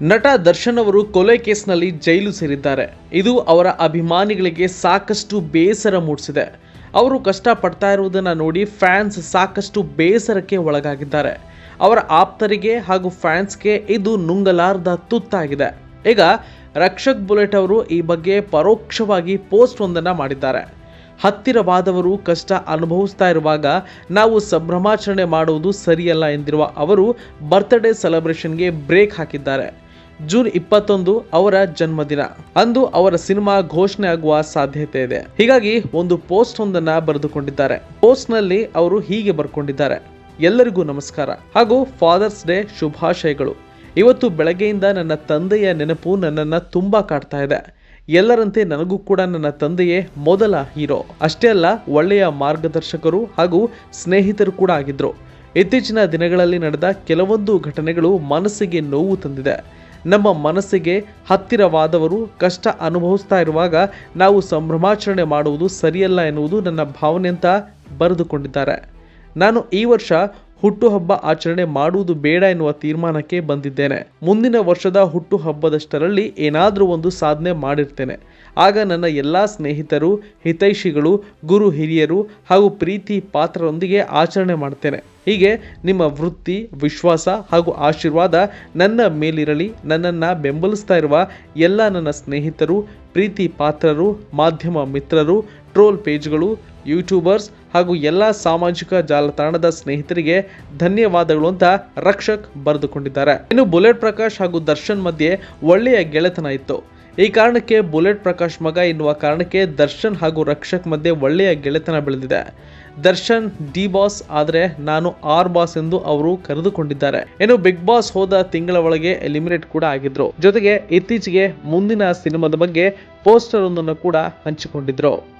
ನಟ ದರ್ಶನ್ ಅವರು ಕೊಲೆ ಕೇಸ್ನಲ್ಲಿ ಜೈಲು ಸೇರಿದ್ದಾರೆ. ಇದು ಅವರ ಅಭಿಮಾನಿಗಳಿಗೆ ಸಾಕಷ್ಟು ಬೇಸರ ಮೂಡಿಸಿದೆ. ಅವರು ಕಷ್ಟಪಡ್ತಾ ಇರುವುದನ್ನು ನೋಡಿ ಫ್ಯಾನ್ಸ್ ಸಾಕಷ್ಟು ಬೇಸರಕ್ಕೆ ಒಳಗಾಗಿದ್ದಾರೆ. ಅವರ ಆಪ್ತರಿಗೆ ಹಾಗೂ ಫ್ಯಾನ್ಸ್ಗೆ ಇದು ನುಂಗಲಾರದ ತುತ್ತಾಗಿದೆ. ಈಗ ರಕ್ಷಕ್ ಬುಲೆಟ್ ಅವರು ಈ ಬಗ್ಗೆ ಪರೋಕ್ಷವಾಗಿ ಪೋಸ್ಟ್ ಒಂದನ್ನು ಮಾಡಿದ್ದಾರೆ. ಹತ್ತಿರವಾದವರು ಕಷ್ಟ ಅನುಭವಿಸ್ತಾ ಇರುವಾಗ ನಾವು ಸಂಭ್ರಮಾಚರಣೆ ಮಾಡುವುದು ಸರಿಯಲ್ಲ ಎಂದಿರುವ ಅವರು ಬರ್ತ್ಡೇ ಸೆಲೆಬ್ರೇಷನ್ಗೆ ಬ್ರೇಕ್ ಹಾಕಿದ್ದಾರೆ. ಜೂನ್ ಇಪ್ಪತ್ತೊಂದು ಅವರ ಜನ್ಮದಿನ. ಅಂದು ಅವರ ಸಿನಿಮಾ ಘೋಷಣೆ ಆಗುವ ಸಾಧ್ಯತೆ ಇದೆ. ಹೀಗಾಗಿ ಒಂದು ಪೋಸ್ಟ್ ಒಂದನ್ನ ಬರೆದುಕೊಂಡಿದ್ದಾರೆ. ಪೋಸ್ಟ್ನಲ್ಲಿ ಅವರು ಹೀಗೆ ಬರ್ಕೊಂಡಿದ್ದಾರೆ. ಎಲ್ಲರಿಗೂ ನಮಸ್ಕಾರ. ಹಾಗೂ ಫಾದರ್ಸ್ ಡೇ ಶುಭಾಶಯಗಳು. ಇವತ್ತು ಬೆಳಗ್ಗೆಯಿಂದ ನನ್ನ ತಂದೆಯ ನೆನಪು ನನ್ನನ್ನ ತುಂಬಾ ಕಾಡ್ತಾ ಇದೆ. ಎಲ್ಲರಂತೆ ನನಗೂ ಕೂಡ ನನ್ನ ತಂದೆಯೇ ಮೊದಲ ಹೀರೋ. ಅಷ್ಟೇ ಅಲ್ಲ, ಒಳ್ಳೆಯ ಮಾರ್ಗದರ್ಶಕರು ಹಾಗೂ ಸ್ನೇಹಿತರು ಕೂಡ ಆಗಿದ್ರು. ಇತ್ತೀಚಿನ ದಿನಗಳಲ್ಲಿ ನಡೆದ ಕೆಲವೊಂದು ಘಟನೆಗಳು ಮನಸ್ಸಿಗೆ ನೋವು ತಂದಿದೆ. ನಮ್ಮ ಮನಸ್ಸಿಗೆ ಹತ್ತಿರವಾದವರು ಕಷ್ಟ ಅನುಭವಿಸ್ತಾ ಇರುವಾಗ ನಾವು ಸಂಭ್ರಮಾಚರಣೆ ಮಾಡುವುದು ಸರಿಯಲ್ಲ ಎನ್ನುವುದು ನನ್ನ ಭಾವನೆ ಅಂತ ಬರೆದುಕೊಂಡಿದ್ದಾರೆ. ನಾನು ಈ ವರ್ಷ ಹುಟ್ಟುಹಬ್ಬ ಆಚರಣೆ ಮಾಡುವುದು ಬೇಡ ಎನ್ನುವ ತೀರ್ಮಾನಕ್ಕೆ ಬಂದಿದ್ದೇನೆ. ಮುಂದಿನ ವರ್ಷದ ಹುಟ್ಟುಹಬ್ಬದಷ್ಟರಲ್ಲಿ ಏನಾದರೂ ಒಂದು ಸಾಧನೆ ಮಾಡಿರ್ತೇನೆ. ಆಗ ನನ್ನ ಎಲ್ಲ ಸ್ನೇಹಿತರು, ಹಿತೈಷಿಗಳು, ಗುರು ಹಿರಿಯರು ಹಾಗೂ ಪ್ರೀತಿ ಪಾತ್ರರೊಂದಿಗೆ ಆಚರಣೆ ಮಾಡ್ತೇನೆ ಹೀಗೆ ನಿಮ್ಮ ವೃತ್ತಿ, ವಿಶ್ವಾಸ ಹಾಗೂ ಆಶೀರ್ವಾದ ನನ್ನ ಮೇಲಿರಲಿ, ನನ್ನನ್ನು ಬೆಂಬಲಿಸ್ತಾ ಇರುವ ಎಲ್ಲ ನನ್ನ ಸ್ನೇಹಿತರು, ಪ್ರೀತಿ ಪಾತ್ರರು, ಮಾಧ್ಯಮ ಮಿತ್ರರು, ಟ್ರೋಲ್ ಪೇಜ್ಗಳು, ಯೂಟ್ಯೂಬರ್ಸ್ ಹಾಗೂ ಎಲ್ಲ ಸಾಮಾಜಿಕ ಜಾಲತಾಣದ ಸ್ನೇಹಿತರಿಗೆ ಧನ್ಯವಾದಗಳು ಅಂತ ರಕ್ಷಕ್ ಬರೆದುಕೊಂಡಿದ್ದಾರೆ. ಇನ್ನು ಬುಲೆಟ್ ಪ್ರಕಾಶ್ ಹಾಗೂ ದರ್ಶನ್ ಮಧ್ಯೆ ಒಳ್ಳೆಯ ಗೆಳೆತನ ಇತ್ತು. ಈ ಕಾರಣಕ್ಕೆ ಬುಲೆಟ್ ಪ್ರಕಾಶ್ ಮಗ ಎನ್ನುವ ಕಾರಣಕ್ಕೆ ದರ್ಶನ್ ಹಾಗೂ ರಕ್ಷಕ್ ಮಧ್ಯೆ ಒಳ್ಳೆಯ ಗೆಳೆತನ ಬೆಳೆದಿದೆ. ದರ್ಶನ್ ಡಿ ಬಾಸ್ ಆದರೆ ನಾನು ಆರ್ ಬಾಸ್ ಎಂದು ಅವರು ಕರೆದುಕೊಂಡಿದ್ದಾರೆ. ಏನು ಬಿಗ್ ಬಾಸ್ ಹೋದ ತಿಂಗಳ ಒಳಗೆ ಎಲಿಮಿನೇಟ್ ಕೂಡ ಆಗಿದ್ರು. ಜೊತೆಗೆ ಇತ್ತೀಚೆಗೆ ಮುಂದಿನ ಸಿನಿಮಾದ ಬಗ್ಗೆ ಪೋಸ್ಟರ್ ಒಂದನ್ನು ಕೂಡ ಹಂಚಿಕೊಂಡಿದ್ರು.